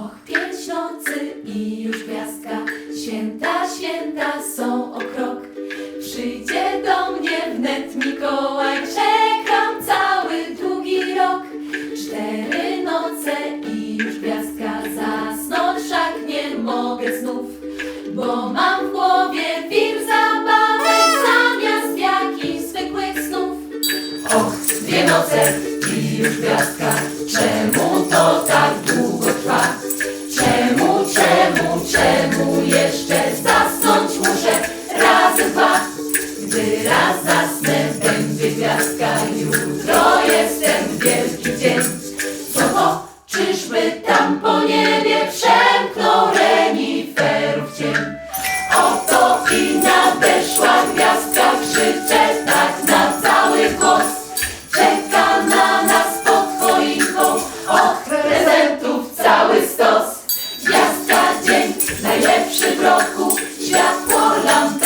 Och, pięć nocy i już gwiazdka, święta, święta są o krok. Przyjdzie do mnie wnet Mikołaj, czekam cały długi rok. Cztery noce i już gwiazdka, zasnąć wszak nie mogę znów. Bo mam w głowie wir zabawek zamiast jakichś zwykłych snów. Och, dwie noce i już gwiazdka, czemu to tak długo? jeszcze zasnąć muszę. Raz, dwa, gdy raz zasnę będzie gwiazdka Jutro jestem wielki dzień. Co to, czyżby tam po niebie przemknął reniferów cień? Oto i nadeszła gwiazdka, krzyczę tak na cały głos. przy mroku światło lamp.